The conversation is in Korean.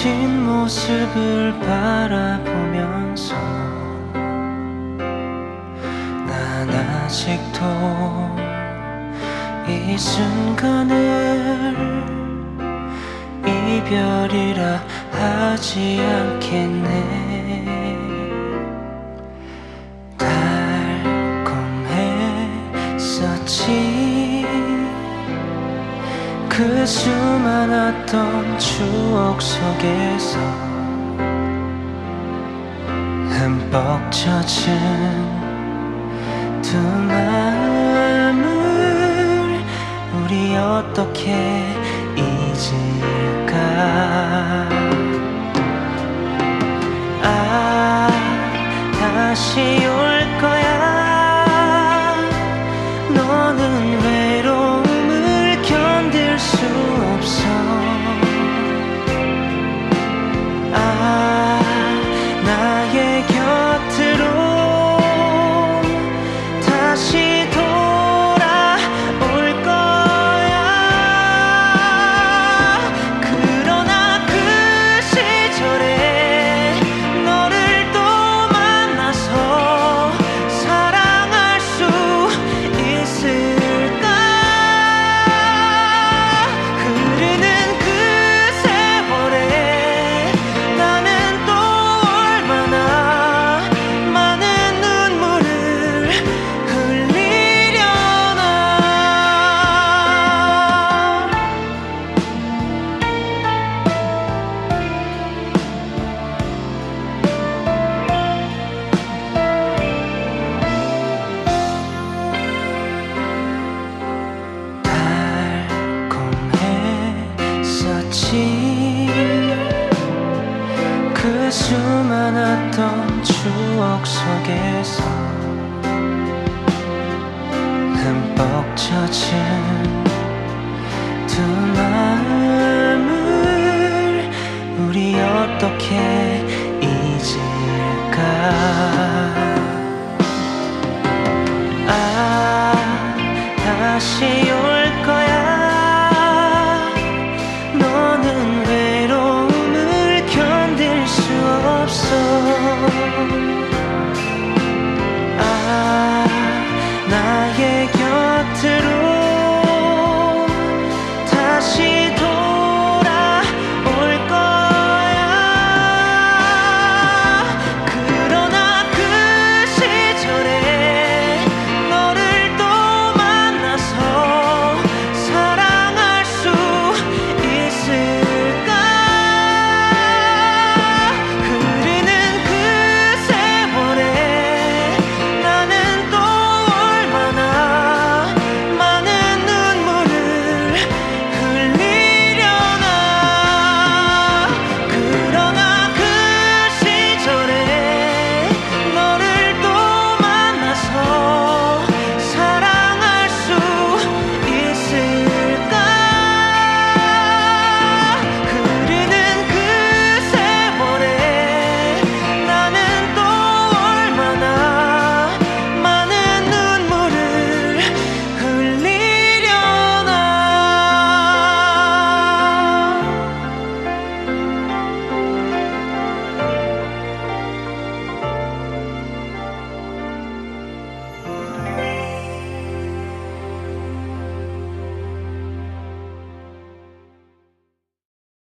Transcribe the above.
저 뒷모습을 바라보면서 난 아직도 이 순간을 이별이라 하지 않겠네 그 수많았던 추억 속에서 흠뻑 젖은 두 마음을 우리 어떻게 잊을 그 수많았던 추억 속에서 흠뻑 젖은 두 마음을 우리 어떻게